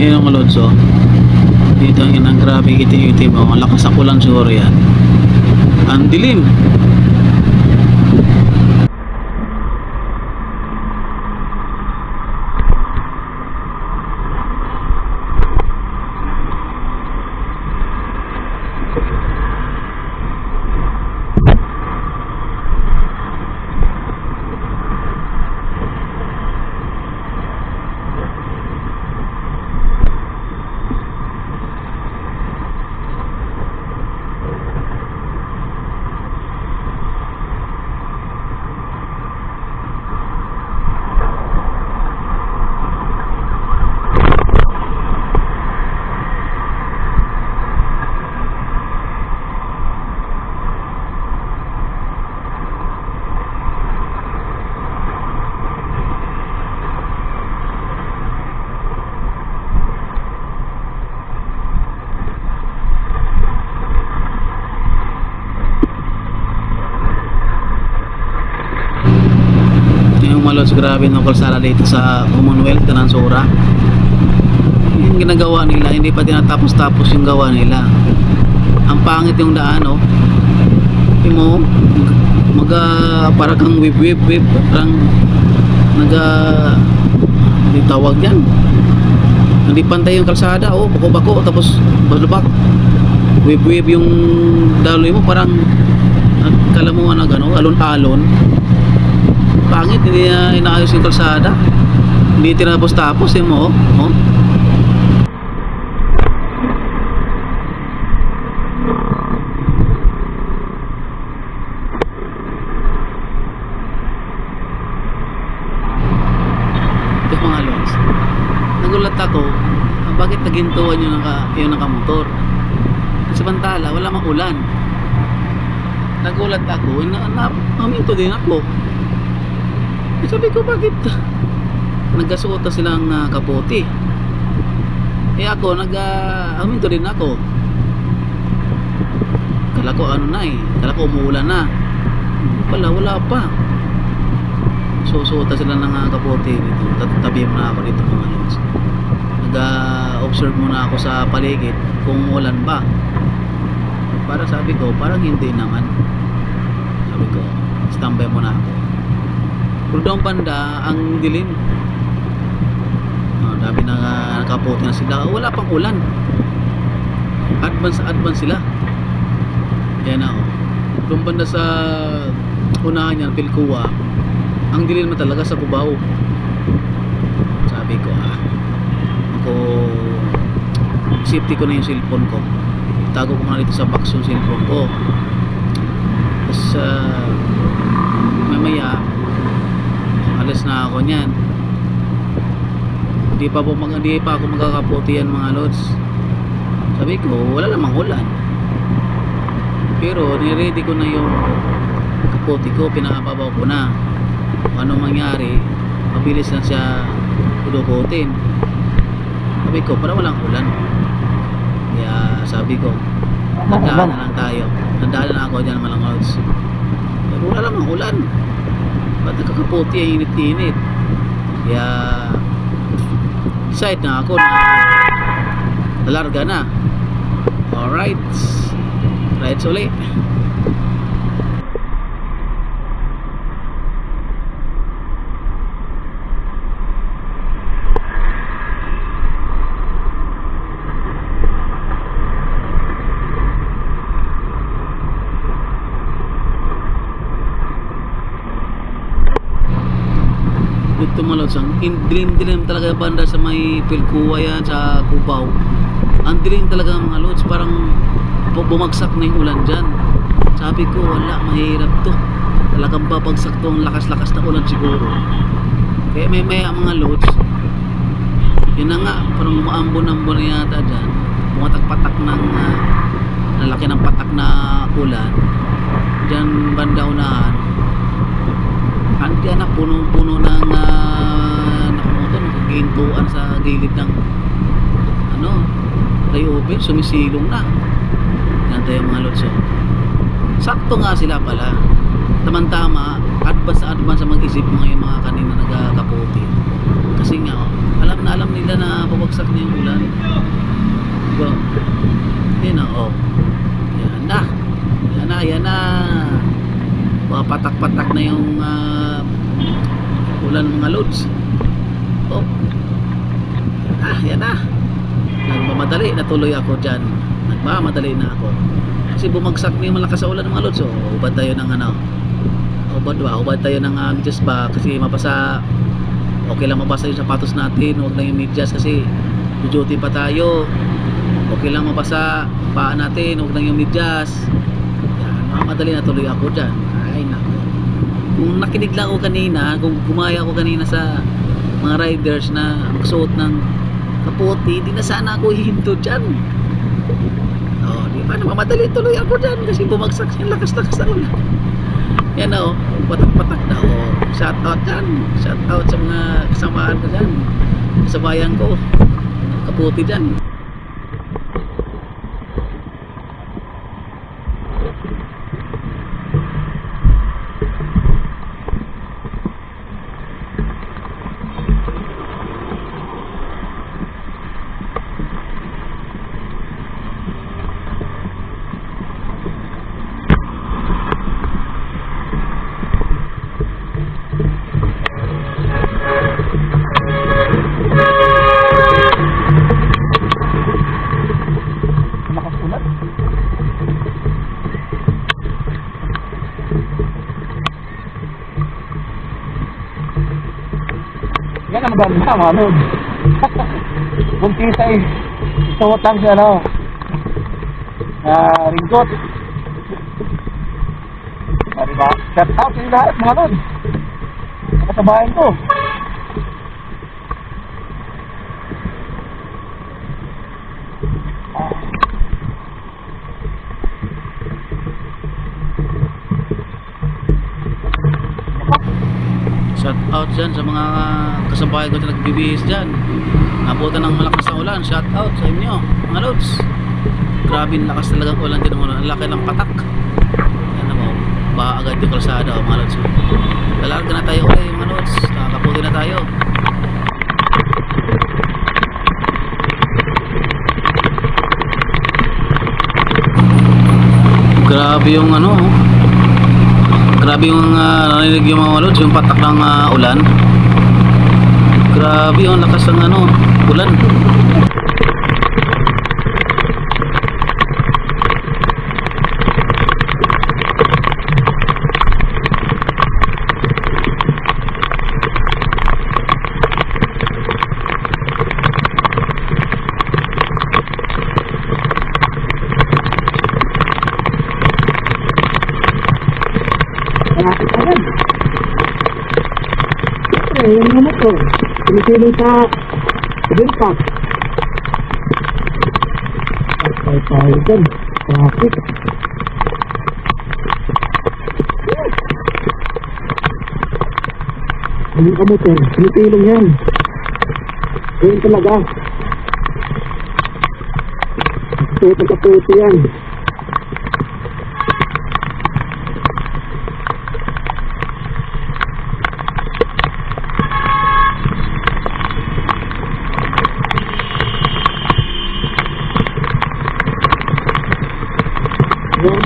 Yan ang kalodso. Dito ang inang grabe itim-itim. Oh, ang lakas ng ulan siguro yan. Ang dilim. Malods grabe ng kalsada dito sa Commonwealth, Tanansura. Yung ginagawa nila, hindi pa tinatapos-tapos yung gawa nila. Ang pangit yung daan, oh. Yung mo, mag, para kang wib wib wib, parang naga, hindi tawag yan. Hindi pantay yung kalsada, oh, bako-bako, tapos balubak. Wib wib yung daloy mo, parang kala mo na gano, alon-alon pangit hindi na inaayos yung kalsada hindi tinapos tapos eh mo oh. oh. mga lods nagulat ako ah, bakit nagintuan yung, naka, yung nakamotor samantala wala mang ulan nagulat ako na, na, naminto din ako eh, sabi ko bakit nagkasuot na silang uh, kapote? Eh ako nag uh, aminto din ako. Kala ko ano na eh. Kala ko umuulan na. Wala wala pa. Susuota sila ng uh, kapote dito. Tatabi mo na ako dito mga lods. Nag uh, observe muna ako sa paligid kung umuulan ba. Para sabi ko parang hindi naman. Sabi ko standby muna ako doon banda, ang dilim. Oh, dami na uh, nakaputi na sila. Wala pang ulan. Advance advance sila. Yan na oh. Doon banda sa unahan niyan, Pilcoa. Ang dilim na talaga sa Cubao. Sabi ko ah. Ako safety ko na yung cellphone ko. Tago ko na dito sa box yung cellphone ko. Tapos uh, mamaya alas na ako niyan. Hindi pa po mag, hindi pa ako magkakaputi yan mga lods. Sabi ko wala namang ulan. Pero niready ko na yung kaputi ko pinakababaw ko na. Kung ano mangyari mabilis na siya kudukutin sabi ko para walang ulan. Kaya sabi ko tandaan na lang tayo. Tandaan na ako dyan mga lods. Pero wala namang ulan ba't nakakaputi ang init-init? Kaya decide na ako na nalarga na. Alright. Rights ulit ang in dilim dilim talaga banda sa may Pilcoa yan sa Cubao. Ang dilim talaga mga lods parang bu- bumagsak na yung ulan dyan. Sabi ko wala mahirap to. Talagang babagsak to ang lakas-lakas na ulan siguro. Kaya may may mga lods yun na nga parang umaambon-ambon na yata dyan. Pumatak-patak ng uh, nalaki ng patak na ulan. Dyan banda unahan Andiyan na puno-puno ng uh, nakamotor, nakagintuan sa gilid ng ano, flyover, sumisilong na. Yan tayo mga lods. oh. Sakto nga sila pala. Tamang-tama, advance na advance sa mag-isip mga yung mga kanina nagkakaputi. Kasi nga, oh, alam na alam nila na babagsak na yung ulan. Diba? Yan na, oh. Yan na. Yan na, yan na. Mga patak-patak na yung ah, ulan mga loads. Oh. Ah, yan na. Nagmamadali na tuloy ako dyan. Nagmamadali na ako. Kasi bumagsak na yung malakas sa ulan mga lods. Oh, ubad tayo ng ano. Ubad ba? Ubad tayo ng uh, medyas ba? Kasi mabasa. Okay lang mabasa yung sapatos natin. Huwag lang yung medyas kasi duty pa tayo. Okay lang mabasa paa natin. Huwag lang yung medyas. Yan, mamadali na tuloy ako dyan. Nakinig lang ako kanina, kung gumaya ako kanina sa mga riders na magsuot ng kaputi, di na sana ako hihinto dyan. Oh, di ba? Mamadali tuloy ako dyan kasi bumagsak yung lakas-lakas na ulan. Yan o, patak-patak na. Oh, shout out dyan. Shout out sa mga kasamaan ko dyan. Kasabayan ko. Kaputi dyan. Mga lod. Kung kisay, isuot lang siya, no? Ah, ringkot. Ah, diba? Shout out sa lahat, mga lod. Mga kabayan ko. Shout out dyan sa mga kasabayan ko na nagbibihis dyan. Nabutan ng malakas na ulan. Shout out sa inyo, mga lods. Grabe ang lakas talaga ng ulan din mo. Ang laki ng patak. Yan mo, ba agad yung kalsada, mga lods. Lalarga na tayo ulit, mga lods. Nakakaputi na tayo. Grabe yung ano, oh. Grabe yung uh, narinig yung mga lods, yung patak ng ah, ulan. Grabe yung lakas ng ano, ulan. Malapit na rin. Siyempre, yung mga motor. Pinipili sa pack. Patay tayo dyan. Traffic. Yung ka motor, pinipilong yan. Ganyan talaga. Kaputi yan.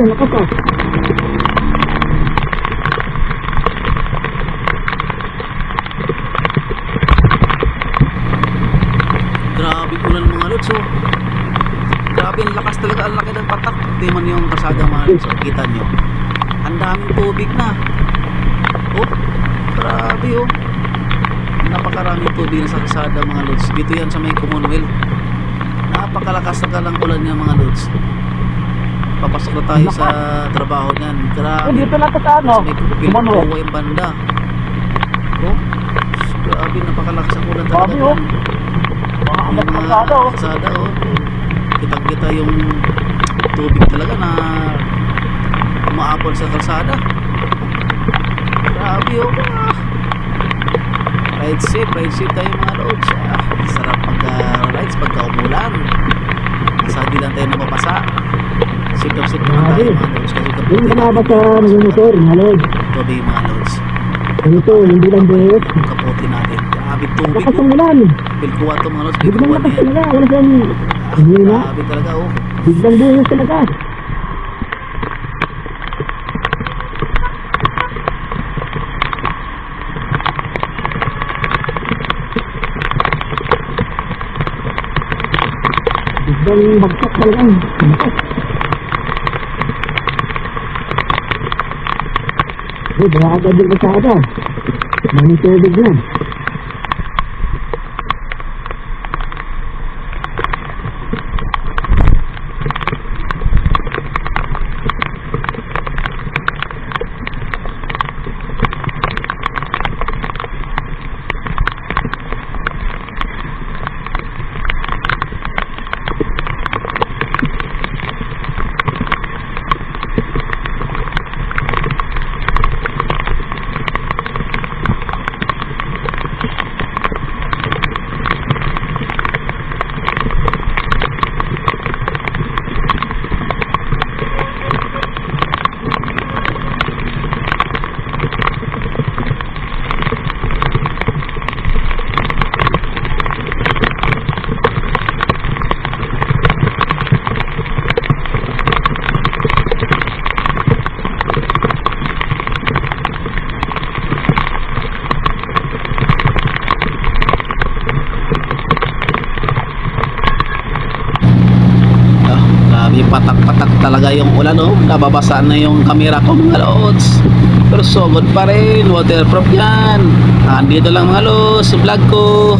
Grabe, lakas ah. Grabe ulan mga lods, oh. Grabe ang lakas talaga, ang laki ng patak. Niyo yung kasada mga lods, oh. Kita niyo. Ang daming tubig na. Oh, grabe oh. Napakaraming tubig na sa kasada mga lods. Dito yan sa may Commonwealth. Napakalakas na lang ulan niya mga lods. Papasok na tayo sa trabaho niyan. Oh, Grabe. dito lang to sa ano. Sa. Pilpo yung banda. Oh, grabe, napakalakas ang ulan talaga. Grabe, oh. Mga pasado. oh. oh. Kitang-kita yung tubig talaga na umaapon sa kalsada. Grabe, oh. Ah. Ride safe, ride safe tayo mga loads. Ah, sarap pagka-rides pagka umulan. Di lang tayo napapasa. Safe na tayo mga loads. Kasi Yung kaputi kumabot sa nagmumotor, mga lord. tubig mga loads. Ganito, hindi lang buhos. Kaputi natin. Grabe tubig Lakas oh. ng ulan. Pilkuwa to mga lods. Biglang na lakas talaga. Wala siyang hina. Grabe talaga oh. Biglang buhos talaga. Biglang bagsak talaga. Bagsak. Eh, baka agad yung kasada. Maning tubig yan. Ah, grabe patak-patak talaga yung ulan oh. Nababasa na yung camera ko mga lods. Pero so good pa rin. Waterproof yan. Andito lang mga lods. Vlog ko.